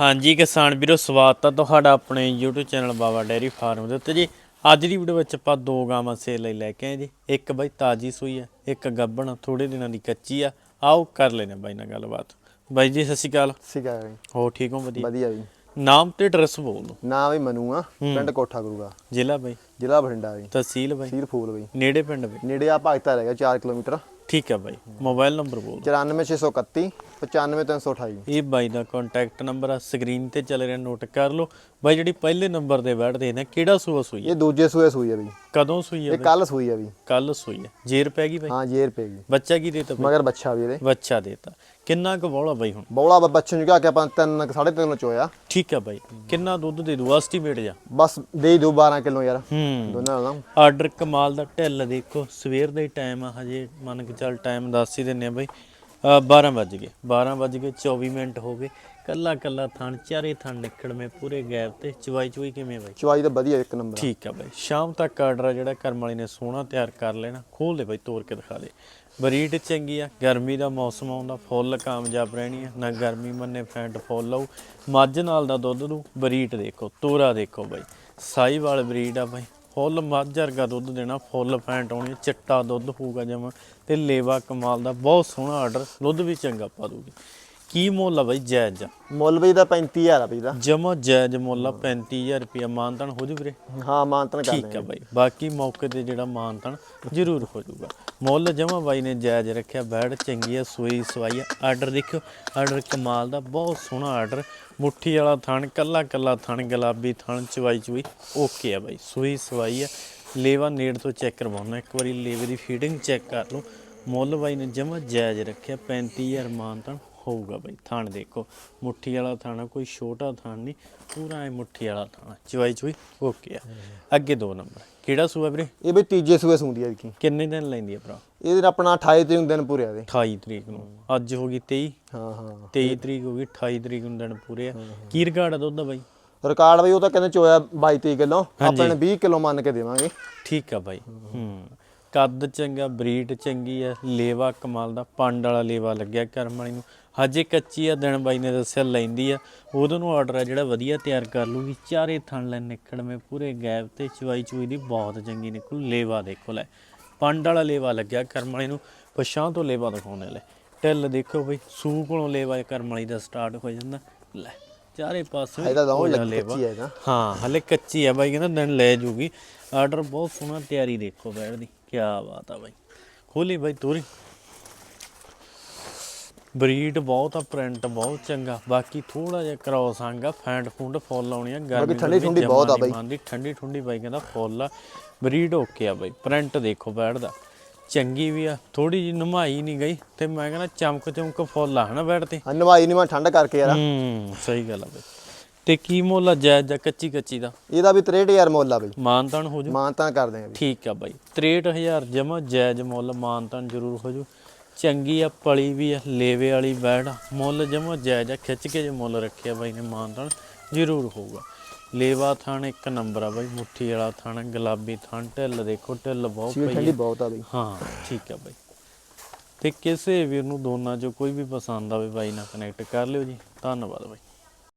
ਹਾਂਜੀ ਕਿਸਾਨ ਵੀਰੋ ਸਵਾਗਤ ਹੈ ਤੁਹਾਡਾ ਆਪਣੇ YouTube channel Baba dairy farm ਦੇ ਉੱਤੇ ਜੀ। ਅੱਜ ਦੀ ਵੀਡੀਓ ਵਿੱਚ ਆਪਾਂ ਦੋ ਗਾਵਾਂ ਸੇਲ ਲਈ ਲੈ ਕੇ ਆਏ ਜੀ। ਇੱਕ ਬਾਈ ਤਾਜੀ ਸੂਈ ਹੈ ਇੱਕ ਗੱਬਣ ਥੋੜੇ ਦਿਨਾਂ ਦੀ ਕੱਚੀ ਆ। ਆਓ ਕਰ ਲੈਨੇ ਬਾਈ ਨਾਲ ਗੱਲਬਾਤ। ਬਾਈ ਜੀ ਸਤਿ ਸ਼੍ਰੀ ਅਕਾਲ। ਸਿਕਾ ਜੀ। ਹੋ ਠੀਕ ਹੋ? ਵਧੀਆ। ਵਧੀਆ ਜੀ। ਨਾਮ ਤੇ ਐਡਰੈਸ ਬੋਲ ਦਿਓ। ਨਾਂ ਵੀ ਮਨੂ ਆ ਪਿੰਡ ਕੋਠਾ ਗੁਰੂਗਾ ਜ਼ਿਲ੍ਹਾ ਬਾਈ? ਜ਼ਿਲ੍ਹਾ ਬਠਿੰਡਾ ਜੀ। ਤਹਿਸੀਲ ਬਾਈ? ਸੀਰ ਫੂਲ ਬਈ। ਨੇੜੇ ਪਿੰਡ ਬਾਈ? ਨੇੜੇ ਆ ਭਗਤਾ ਰਹਿ ਗਿਆ 4 ਕਿਲੋਮੀਟਰ। ਠੀਕ ਹੈ ਬਾਈ। ਮੋਬਾਈਲ ਨੰਬਰ ਬੋਲ ਦਿਓ। 94631 95328 ਇਹ ਬਾਈ ਦਾ ਕੰਟੈਕਟ ਨੰਬਰ ਆ ਸਕਰੀਨ ਤੇ ਚੱਲ ਰਿਹਾ ਨੋਟ ਕਰ ਲਓ। ਬਾਈ ਜਿਹੜੀ ਪਹਿਲੇ ਨੰਬਰ ਤੇ ਬੈਠਦੇ ਨੇ ਕਿਹੜਾ ਸੂਆ ਸੂਈ ਹੈ ਇਹ ਦੂਜੇ ਸੂਏ ਸੂਈ ਆ ਬਈ। ਕਦੋਂ ਸੂਈ ਹੈ ਇਹ ਕੱਲ ਸੂਈ ਆ ਬਈ। ਕੱਲ ਸੂਈ ਹੈ ਜੇਰ ਪੈ ਗਈ ਬਾਈ? ਹਾਂ ਜੇਰ ਪੈ ਗਈ। ਬੱਚਾ ਕੀ ਦੇਤਾ ਮਗਰ ਬੱਚਾ ਵੀ ਇਹਦੇ। ਬੱਚਾ ਦੇਤਾ। ਕਿੰਨਾ ਕੁ ਬੋਲਾ ਬਾਈ ਹੁਣ? ਬੌਲਾ ਬੱਚੇ ਨੂੰ ਕਿਹਾ ਕਿ ਆਪਾਂ 3 3.5 ਚੋਇਆ। ਠੀਕ ਹੈ ਬਾਈ। ਕਿੰਨਾ ਦੁੱਧ ਦੇ ਦੂ? ਐਸਟੀਮੇਟ ਜਾ ਬਸ ਦੇ ਹੀ ਦੋ 12 ਕਿਲੋ ਯਾਰ। ਹੂੰ। ਦੋਨਾਂ ਨਾਲ। ਆਰਡਰ ਕਮਾਲ ਦਾ ਢਿੱਲ ਦੇਖੋ। ਸਵੇਰ ਦਾ ਹੀ ਟਾਈਮ ਆ ਹਜੇ ਮੰਨ ਕੇ ਚੱਲ ਟਾਈਮ ਦੱਸ ਹੀ ਦਿੰਨੇ ਆ ਬਾਈ। 12 ਵੱਜ ਗਏ। 12 ਵੱਜ ਗਏ 24 ਮਿੰਟ ਹੋ ਗਏ। ਕੱਲਾ ਕੱਲਾ ਥਣ ਚਾਰੇ ਥਣ ਨਿਕੜਵੇਂ ਪੂਰੇ ਗੈਪ ਤੇ। ਚਵਾਈ ਚੁਈ ਕਿਵੇਂ ਬਾਈ? ਚਵਾਈ ਤਾਂ ਵਧੀਆ ਇੱਕ ਨੰਬਰ ਠੀਕ ਆ ਬਾਈ। ਸ਼ਾਮ ਤੱਕ ਆਰਡਰ ਜਿਹੜਾ ਕਰਮ ਵਾਲੀ ਨੇ ਸੋਹਣਾ ਤਿਆਰ ਕਰ ਲੈਣਾ। ਖੋਲ ਦੇ ਬਾਈ ਤੋੜ ਕੇ ਦਿਖਾ ਦੇ। ਬਰੀਡ ਚੰਗੀ ਆ। ਗਰਮੀ ਦਾ ਮੌਸਮ ਆਉਂਦਾ ਫੁੱਲ ਕਾਮਯਾਬ ਰਹਿਣੀ ਆ। ਨਾ ਗਰਮੀ ਮੰਨੇ ਫੈਂਟ ਫੁੱਲ ਆਊ। ਮੱਝ ਨਾਲ ਦਾ ਦੁੱਧ ਨੂੰ ਬਰੀਡ ਦੇਖੋ ਤੋਰਾ ਦੇਖੋ ਬਾਈ। ਸਾਈ ਵਾਲ ਬਰੀਡ ਆ ਬਾਈ। ਫੁੱਲ ਮੱਝ ਵਰਗਾ ਦੁੱਧ ਦੇਣਾ, ਫੁੱਲ ਫੈਂਟ ਆਉਣੀ ਚਿੱਟਾ ਦੁੱਧ ਹੋਊਗਾ ਜਮਾ, ਤੇ ਲੇਵਾ ਕਮਾਲ ਦਾ ਬਹੁਤ ਸੋਹਣਾ ਆਰਡਰ ਦੁੱਧ ਵੀ ਚੰਗਾ ਪਾ ਦੂਗੀ। ਕੀ ਮੁੱਲ ਆ ਬਾਈ ਜਾਇਜ਼? ਮੁੱਲ ਬਈ ਦਾ 35000 ਆ ਬਈ ਦਾ। ਜਮਾ ਜਾਇਜ਼ ਮੁੱਲ ਆ 35000 ਰੁਪਇਆ। ਮਾਨਤਨ ਹੋ ਜੂ ਵੀਰੇ? ਹਾਂ ਮਾਨਤਨ ਕਰ ਠੀਕ ਆ ਬਾਈ। ਬਾਕੀ ਮੌਕੇ ਤੇ ਜਿਹੜਾ ਮਾਨਤਨ ਜ਼ਰੂਰ ਹੋ ਜਾਊਗਾ ਮੁੱਲ ਜਮਾ ਬਾਈ ਨੇ ਜਾਇਜ਼ ਰੱਖਿਆ। ਬੈੜ ਚੰਗੀ ਆ ਸੂਈ ਸਵਾਈ ਆ। ਆਰਡਰ ਦੇਖਿਓ। ਆਰਡਰ ਕਮਾਲ ਦਾ ਬਹੁਤ ਸੋਹਣਾ ਆਰਡਰ। ਮੁੱਠੀ ਵਾਲਾ ਥਣ ਕੱਲਾ ਕੱਲਾ ਥਣ ਗੁਲਾਬੀ ਥਣ ਚਵਾਈ ਚੁਈ ਓਕੇ ਆ ਬਾਈ। ਸੂਈ ਸਵਾਈ ਆ। ਲੇਵਾ ਨੇੜ ਤੋਂ ਚੈੱਕ ਕਰਵਾਉਣਾ। ਇੱਕ ਵਾਰੀ ਲੇਵੇ ਦੀ ਫੀਡਿੰਗ ਚੈੱਕ ਕਰ ਲਓ। ਮੁੱਲ ਬਾਈ ਨੇ ਜਮਾ ਜਾਇਜ਼ ਰੱਖਿਆ। 35000 ਮਾਨਤਨ। ਹੋਊਗਾ ਬਾਈ ਥਣ ਦੇਖੋ। ਮੁੱਠੀ ਵਾਲਾ ਥਾਣਾ ਕੋਈ ਛੋਟਾ ਥਣ ਨਹੀਂ ਪੂਰਾ ਐ ਮੁੱਠੀ ਵਾਲਾ ਥਾਣਾ ਚਵਾਈ ਚੁਈ ਓਕੇ ਆ। ਅੱਗੇ ਦੋ ਨੰਬਰ। ਕਿਹੜਾ ਸੂਆ ਵੀਰੇ? ਇਹ ਬਈ ਤੀਜੇ ਸੂਏ ਸੂੰਦੀ ਆ ਕੀ ਕਿੰਨੇ ਦਿਨ ਲੈਂਦੀ ਆ ਭਰਾ? ਇਹਦੇ ਆਪਣਾ 28 ਤਰੀਕ ਦਿਨ ਪੂਰੇ ਆ ਦੇ 28 ਤਰੀਕ ਨੂੰ। ਅੱਜ ਹੋ ਗਈ 23 ਹਾਂ ਹਾਂ। 23 ਤਰੀਕ ਹੋ ਗਈ 28 ਤਰੀਕ ਨੂੰ ਦਿਨ ਪੂਰੇ ਆ। ਕੀ ਰਿਕਾਰਡ ਆ ਦੁੱਧ ਦਾ ਬਾਈ? ਰਿਕਾਰਡ ਬਈ ਉਹ ਤਾਂ ਕਹਿੰਦੇ ਚੋਇਆ 22 23 ਕਿਲੋ ਆਪਾਂ ਨੇ 20 ਕਿਲੋ ਮੰਨ ਕੇ ਦੇਵਾਂਗੇ। ਠੀਕ ਆ ਬਾਈ। ਹੂੰ। ਕੱਦ ਚੰਗਾ ਬਰੀਡ ਚੰਗੀ ਆ ਲੇਵਾ ਕਮਾਲ ਦਾ ਪੰਡ ਵਾਲਾ ਲੇਵਾ ਲੱਗਿਆ ਕਰਮ ਵਾਲੀ ਨੂੰ। ਹਜੇ ਕੱਚੀ ਆ ਦਿਨ ਬਾਈ ਨੇ ਦੱਸਿਆ ਲੈਂਦੀ ਆ। ਉਹਦੋਂ ਨੂੰ ਆਰਡਰ ਆ ਜਿਹੜਾ ਵਧੀਆ ਤਿਆਰ ਕਰ ਲੂਗੀ। ਚਾਰੇ ਥਣ ਲੈ ਨਿਕੜਵੇਂ ਪੂਰੇ ਗੈਪ ਤੇ ਚਵਾਈ ਚੂਈ ਦੀ ਬਹੁਤ ਚੰਗੀ ਨਿਕਲੂ। ਲੇਵਾ ਦੇਖੋ ਲੈ। ਪੰਡ ਵਾਲਾ ਲੇਵਾ ਲੱਗਿਆ ਕਰਮ ਵਾਲੀ ਨੂੰ। ਪਛਾਂ ਤੋਂ ਲੇਵਾ ਦਿਖਾਉਣੇ ਲੈ। ਟਿੱਲ ਦੇਖੋ ਬਈ ਸੂ ਕੋਲੋਂ ਲੇਵਾ ਕਰਮ ਵਾਲੀ ਦਾ ਸਟਾਰਟ ਹੋ ਜਾਂਦਾ। ਲੈ ਚਾਰੇ ਪਾਸੇ ਇਹਦਾ ਲੱਗੀ ਕੱਚੀ ਹੈ ਨਾ ਹਾਂ ਹਲੇ ਕੱਚੀ ਆ ਬਾਈ ਕਹਿੰਦਾ ਦਿਨ ਲੈ ਜੂਗੀ। ਆਰਡਰ ਬਹੁਤ ਸੋਹਣਾ ਤਿਆਰੀ ਦੇਖੋ ਬੈਠ ਦੀ। ਕੀ ਬਾਤ ਆ ਬਾਈ। ਖੋਲੀ ਬਾਈ ਤੋਰੀ। ਬਰੀਡ ਬਹੁਤ ਆ ਪ੍ਰਿੰਟ ਬਹੁਤ ਚੰਗਾ। ਬਾਕੀ ਥੋੜਾ ਜਿਹਾ ਕ੍ਰੋਸ ਆਂਗਾ ਫੈਂਟ ਫੂਡ ਫੁੱਲ ਆਉਣੀ ਆ ਗਰਮੀ ਠੰਡੀ ਠੁੰਡੀ ਬਹੁਤ ਆ ਬਾਈ। ਮੰਨਦੀ ਠੰਡੀ ਠੁੰਡੀ ਬਾਈ ਕਹਿੰਦਾ ਫੁੱਲ ਆ। ਬਰੀਡ ਓਕੇ ਆ ਬਾਈ ਪ੍ਰਿੰਟ ਦੇਖੋ ਬੈਠਦਾ ਚੰਗੀ ਵੀ ਆ ਥੋੜੀ ਜੀ ਨਮਾਈ ਨਹੀਂ ਗਈ ਤੇ ਮੈਂ ਕਹਿੰਦਾ ਚਮਕ ਚਮਕ ਫੁੱਲ ਆ ਹਨਾ ਬੈਠ ਤੇ? ਹਾਂ, ਨਵਾਈ ਨਹੀਂ ਮੈਂ ਠੰਡ ਕਰਕੇ ਯਾਰ। ਹੂੰ ਸਹੀ ਗੱਲ ਆ ਬਾਈ। ਤੇ ਕੀ ਮੁੱਲ ਆ ਜਾਇਜ਼ ਜਾਂ ਕੱਚੀ ਕੱਚੀ ਦਾ? ਇਹਦਾ ਵੀ 63000 ਮੁੱਲ ਆ ਬਈ। ਮਾਨਤਾਨ ਹੋ ਜੂ? ਮਾਨਤਾਂ ਕਰ ਦੇਂਗੇ ਬਈ। ਠੀਕ ਆ ਬਾਈ। 63000 ਜਮਾ ਜਾਇਜ਼ ਮੁੱਲ ਮਾਨਤਾਨ ਜ਼ਰੂਰ ਹੋ ਜੂ। ਚੰਗੀ ਆ ਪਲੀ ਵੀ ਆ ਲੇਵੇ ਵਾਲੀ ਬੈੜ ਆ। ਮੁੱਲ ਜਮਾ ਜਾਇਜ਼ ਆ ਖਿੱਚ ਕੇ ਜੇ ਮੁੱਲ ਰੱਖਿਆ ਬਾਈ ਨੇ ਮਾਨਤਾਨ ਜ਼ਰੂਰ ਹੋਊਗਾ। ਲੇਵਾ ਥਾਣ ਇੱਕ ਨੰਬਰ ਆ ਬਾਈ ਮੁੱਠੀ ਵਾਲਾ ਥਾਣ ਗੁਲਾਬੀ ਥਾਣ ਢਿੱਲ ਦੇਖੋ ਢਿੱਲ ਬਹੁਤ ਸੀਲ ਪਈ ਠੰਡੀ ਆ। ਬਹੁਤ ਆ ਬਈ। ਹਾਂ ਠੀਕ ਆ ਬਾਈ। ਤੇ ਕਿਸੇ ਵੀਰ ਨੂੰ ਦੋਨਾਂ ਚੋਂ ਕੋਈ ਵੀ ਪਸੰਦ ਆਵੇ ਬਾਈ ਨਾਲ ਕਨੈਕਟ ਕਰ ਲਿਓ ਜੀ। ਧੰਨਵਾਦ ਬਾਈ।